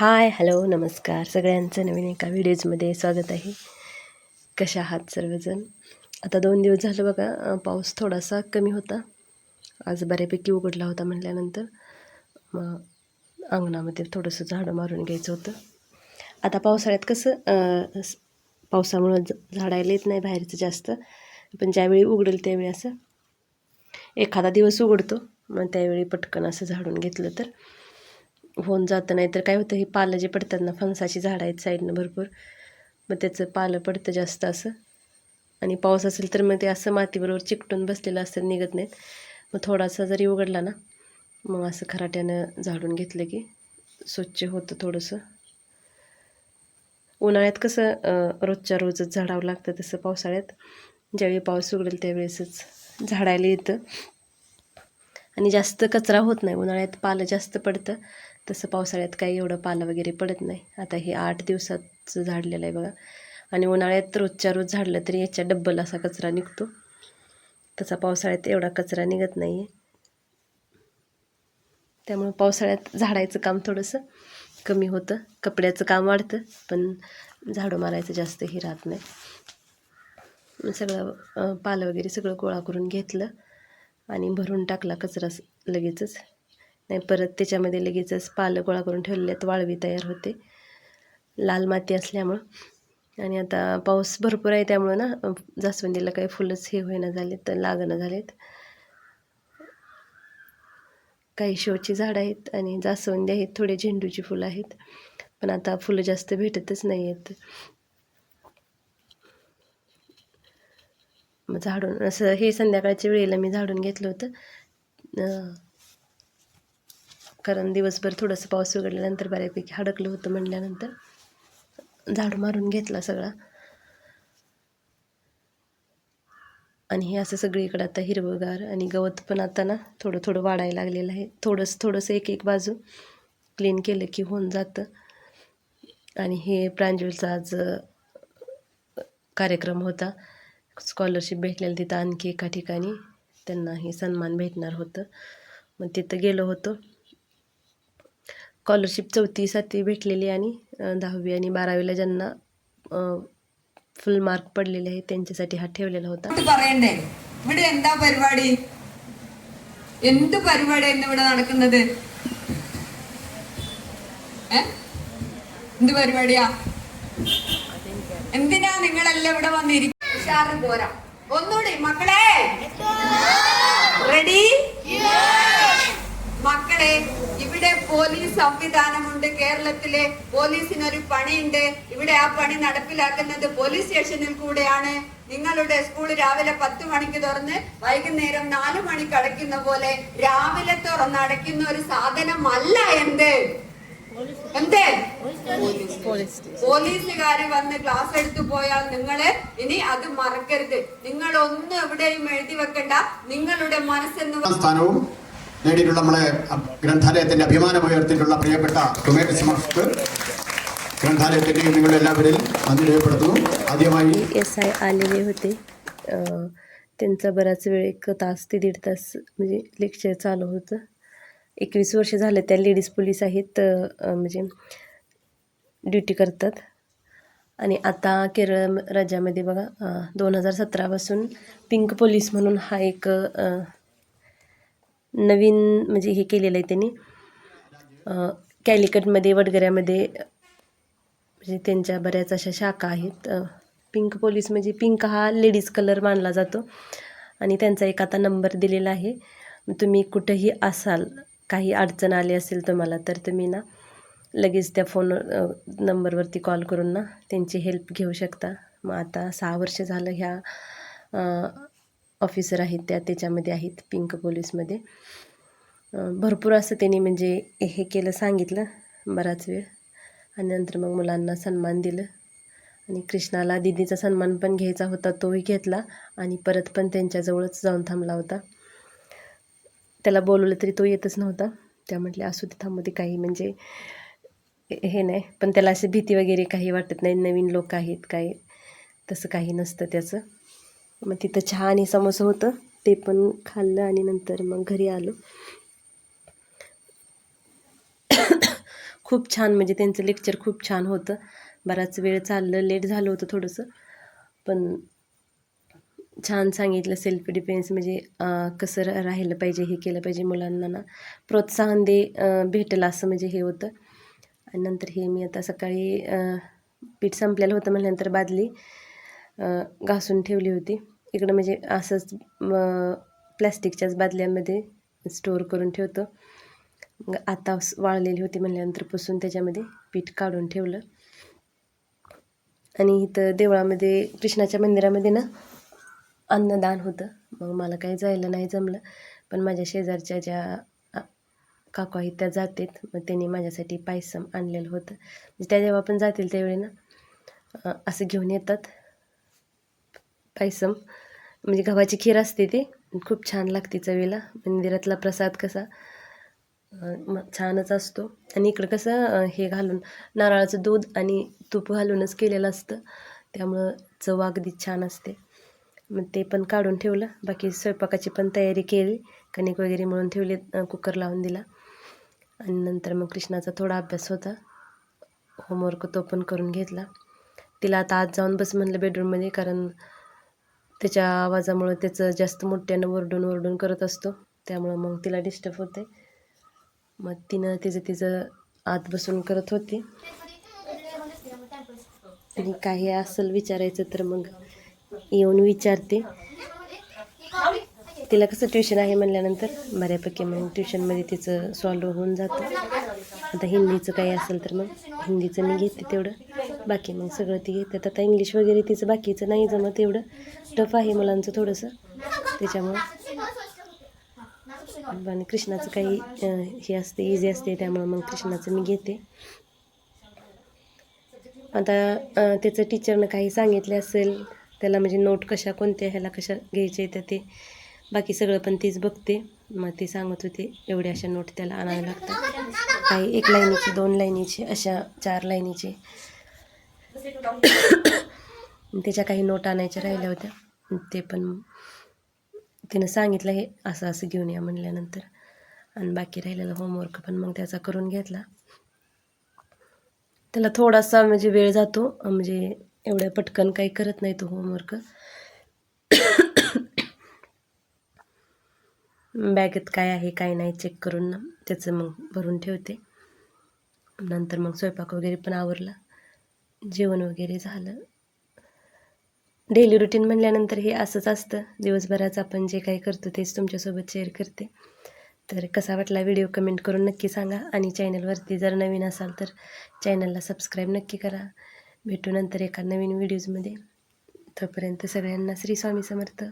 Hi hello नमस्कार. सगळ्यांचं नवीन एका व्हिडिओजमध्ये स्वागत आहे. कशा आहात सर्वजण? आता दोन दिवस झालं बघा पाऊस थोडासा कमी होता. आज बऱ्यापैकी उघडला होता म्हटल्यानंतर. मग अंगणामध्ये थोडंसं झाडं मारून घ्यायचं होतं. आता पावसाळ्यात कसं पावसामुळं झाडायला येत नाही बाहेरचं जास्त. पण ज्यावेळी उघडेल त्यावेळी असं एखादा दिवस उघडतो. मग त्यावेळी पटकन असं झाडून घेतलं तर. होऊन जातं नाही तर काय होतं ही पालं जे पडतात ना फणसाची झाडं आहेत साईडनं भरपूर मग त्याचं पालं पडतं जास्त असं. आणि पाऊस असेल तर मग ते असं मातीबरोबर चिकटून बसलेलं असतं निघत नाहीत. मग थोडासा जरी उघडला ना मग असं खराट्यानं झाडून घेतलं की स्वच्छ होतं थोडंसं. उन्हाळ्यात कसं रोजच्या रोजच झाडावं लागतं तसं पावसाळ्यात. ज्यावेळी पाऊस उघडेल त्यावेळेसच झाडायला येतं. आणि जास्त कचरा होत नाही उन्हाळ्यात पालं जास्त पडतं. तसं पावसाळ्यात काही एवढं पालं वगैरे पडत नाही. आता हे आठ दिवसाचं झाडलेलं आहे बघा. आणि उन्हाळ्यात रोजच्या रोज झाडलं तरी याच्या डब्बल असा कचरा निघतो. तसा पावसाळ्यात एवढा कचरा निघत नाही आहे त्यामुळं पावसाळ्यात झाडायचं काम थोडंसं कमी होतं. कपड्याचं काम वाढतं पण झाडू मारायचं जास्त हे राहत नाही. सगळं पालं वगैरे सगळं गोळा करून घेतलं आणि भरून टाकला कचरा स- लगेचच. नाही परत त्याच्यामध्ये लगेचच पालं गोळा करून ठेवलेल्यात वाळवी तयार होते. लाल माती असल्यामुळं. आणि आता पाऊस भरपूर आहे त्यामुळं ना जास्वंदीला काही फुलंच हे होईना झालेत तर लागणं झालेत. काही शोची झाडं आहेत आणि जास्वंदी आहेत थोडे झेंडूची फुलं आहेत. पण आता फुलं जास्त भेटतच नाही आहेत मग झाडून असं हे संध्याकाळच्या वेळेला मी झाडून घेतलं होतं. कारण दिवसभर थोडंसं पाऊस उघडल्यानंतर बऱ्यापैकी हडकलं होतं म्हटल्यानंतर झाडू मारून घेतला सगळा. आणि हे असं सगळीकडे आता हिरवंगार आणि गवत पण आता ना थोडं थोडं वाढायला लागलेलं आहे. थोडंसं थोडंसं एक एक बाजू क्लीन केलं की होऊन जातं. आणि हे प्रांजलचा आज कार्यक्रम होता. स्कॉलरशिप भेटलेलं तिथं आणखी एका ठिकाणी. त्यांना हे सन्मान भेटणार होतं. मग तिथं गेलो होतो. स्कॉलरशिप चौथी सातवी भेटलेली आणि अं, दहावी आणि बारावीला ज्यांना फुल मार्क पडलेले आहेत त्यांच्यासाठी हा ठेवलेला होता അങ്ങോട്ട് പറയണ്ടേ ഇവിടെ എന്താ പരിപാടി എന്ത് പരിപാടിയായിരുന്നു ഇവിടെ നടക്കുന്നത് ഏ എന്ത് പരിപാടിയാ എന്തിനാ നിങ്ങളെല്ലാം ഇവിടെ വന്നിരിക്കും ഉഷാറ് പോരാ ഒന്നുകൂടി മക്കളെ റെഡി മക്കളെ ഇവിടെ പോലീസ് സംവിധാനമുണ്ട്. കേരളത്തിലെ പോലീസിനൊരു പണിയുണ്ട്. ഇവിടെ ആ പണി നടപ്പിലാക്കുന്നത് പോലീസ് സ്റ്റേഷനിൽ കൂടെയാണ്. നിങ്ങളുടെ സ്കൂൾ രാവിലെ പത്ത് മണിക്ക് തുറന്ന് വൈകുന്നേരം നാല് മണിക്ക് അടയ്ക്കുന്ന പോലെ രാവിലെ തുറന്ന് അടയ്ക്കുന്ന ഒരു സാധനമല്ല എന്ത്? എന്ത്? പോലീസുകാര് വന്ന് ക്ലാസ് എടുത്തു പോയാൽ നിങ്ങൾ ഇനി അത് മറക്കരുത്. നിങ്ങൾ ഒന്നും എവിടെയും എഴുതി വെക്കണ്ട. നിങ്ങളുടെ മനസ്സെന്ന് സ്ഥാനവും നേടിയിട്ടുള്ള നമ്മളെ ഗ്രന്ഥാലയത്തിന്റെ അഭിമാനം ഉയർത്തിയിട്ടുള്ള പ്രിയപ്പെട്ട ടൊമാറ്റോ മാർക്ക് ഗ്രന്ഥാലയത്തിൻ്റെയും നിങ്ങളുടെ എല്ലാവരെയും നന്ദി രേഖപ്പെടുത്തുന്നു. ആദ്യമായി എസ് ഐ आलेले होते त्यांचा बराच वेळ एक तास ते दीड तास म्हणजे लेक्चर चालू होतं. एकवीस वर्ष झालं त्या लेडीज पोलीस आहेत म्हणजे ड्युटी करतात. आणि आता केरळ राज्यामध्ये बघा दोन हजार सतरापासून पिंक पोलीस म्हणून हा एक नवीन म्हणजे हे केलेलं आहे त्यांनी. कॅलिकटमध्ये वडगऱ्यामध्ये म्हणजे त्यांच्या बऱ्याच अशा शाखा आहेत. पिंक पोलीस म्हणजे पिंक हा लेडीज कलर मानला जातो. आणि त्यांचा एक आता नंबर दिलेला आहे. तुम्ही कुठंही असाल काही अडचण आली असेल तुम्हाला तर तुम्ही ना लगेच त्या फोन नंबरवरती कॉल करून ना त्यांची हेल्प घेऊ शकता. मग आता सहा वर्ष झालं ह्या ऑफिसर आहेत त्या त्याच्यामध्ये आहेत पिंक पोलीसमध्ये भरपूर असं त्यांनी म्हणजे हे केलं सांगितलं बराच वेळ. आणि नंतर मग मुलांना सन्मान दिलं. आणि कृष्णाला दिदीचा सन्मान पण घ्यायचा होता तोही घेतला. आणि परत पण त्यांच्याजवळच जाऊन थांबला होता. त्याला बोलवलं तरी तो येतच नव्हता. त्या म्हटल्या असू ते थांबते काही म्हणजे हे नाही. पण त्याला अशी भीती वगैरे काही वाटत नाही. नवीन लोक आहेत काही तसं काही नसतं त्याचं. मग तिथं चहा आणि समोसा होतं. ते पण खाल्लं आणि नंतर मग घरी आलो. खूप छान म्हणजे त्यांचं लेक्चर खूप छान होतं. बराच वेळ चाललं लेट झालं होतं थोडंसं. पण छान सांगितलं सेल्फ डिफेन्स म्हणजे कसं राहिलं पाहिजे हे केलं पाहिजे मुलांना ना. प्रोत्साहन दे भेटलं भेटेल असं म्हणजे हे होतं. आणि नंतर हे मी आता सकाळी पीठ संपलेलं होतं म्हटल्यानंतर बादली घासून ठेवली होती. इकडं म्हणजे असंच प्लॅस्टिकच्याच बादल्यांमध्ये स्टोअर करून ठेवतो. मग आता वाळलेली होती म्हणल्यानंतर पुसून त्याच्यामध्ये पीठ काढून ठेवलं. आणि इथं देवळामध्ये कृष्णाच्या मंदिरामध्ये ना अन्नदान होतं. मग मला काही जायला नाही जमलं. पण माझ्या शेजारच्या ज्या काकू आहेत त्या जातात. मग त्यांनी माझ्यासाठी पायसम आणलेलं होतं. म्हणजे त्या जेव्हा पण जातील त्यावेळी ना असं घेऊन येतात. पायसम. म्हणजे गव्हाची खीर असते ती. खूप छान लागते चवीला. मंदिरातला प्रसाद कसा छानच असतो. आणि इकडं कसं हे घालून नारळाचं दूध आणि तूप घालूनच केलेलं असतं. त्यामुळं चव अगदी छान असते. मग ते पण काढून ठेवलं. बाकी स्वयंपाकाची पण तयारी केली. कणिक वगैरे म्हणून ठेवले कुकर लावून दिला. आणि नंतर मग कृष्णाचा थोडा अभ्यास होता. होमवर्क तो पण करून घेतला. तिला आता आज जाऊन बस म्हणलं बेडरूममध्ये कारण त्याच्या आवाजामुळं त्याचं जास्त मोठ्यानं वरडून वरडून करत असतो. त्यामुळं मग तिला डिस्टर्ब होते. मग तिनं तिचं तिचं आत बसून करत होती. आणि काही असेल विचारायचं तर मग येऊन विचारते. तिला कसं ट्युशन आहे म्हणल्यानंतर बऱ्यापैकी मग ट्युशनमध्ये तिचं सॉल्व होऊन जातं. आता हिंदीचं काही असेल तर मग हिंदीचं मी घेते तेवढं. बाकी मग सगळं ती घेतात. आता इंग्लिश वगैरे तिचं बाकीचं नाही जमत एवढं. टफ आहे मुलांचं थोडंसं. त्याच्यामुळं. आणि कृष्णाचं काही हे असते इझी असते त्यामुळं मग कृष्णाचं मी घेते. आता त्याचं टीचरनं काही सांगितले असेल त्याला म्हणजे नोट कशा कोणत्या ह्याला कशा घ्यायचे तर ते. बाकी सगळं पण तीच बघते. मग ती सांगत होते एवढ्या अशा नोट त्याला आणाव्या लागतात. काही एक लाईनीचे दोन लाईनीचे अशा चार लाईनीचे. त्याच्या काही नोट आणायच्या राहिल्या होत्या. ते पण तिनं सांगितलं हे असं असं घेऊन या म्हणल्यानंतर. आणि बाकी राहिलेला होमवर्क पण मग त्याचा करून घेतला. त्याला थोडासा म्हणजे वेळ जातो. म्हणजे एवढ्या पटकन काही करत नाही तो होमवर्क बॅगेत काय आहे काय नाही चेक करून ना त्याचं मग भरून ठेवते. नंतर मग स्वयंपाक वगैरे पण आवरला. जेवण वगैरे झालं. डेली रुटीन म्हणल्यानंतर हे असंच असतं. दिवसभराचं आपण जे काही करतो तेच तुमच्यासोबत शेअर करते. तर कसा वाटला व्हिडिओ कमेंट करून नक्की सांगा. आणि चॅनलवरती जर नवीन असाल तर चॅनलला सबस्क्राईब नक्की करा. भेटू नंतर एका नवीन व्हिडिओजमध्ये तोपर्यंत सगळ्यांना श्री स्वामी समर्थ.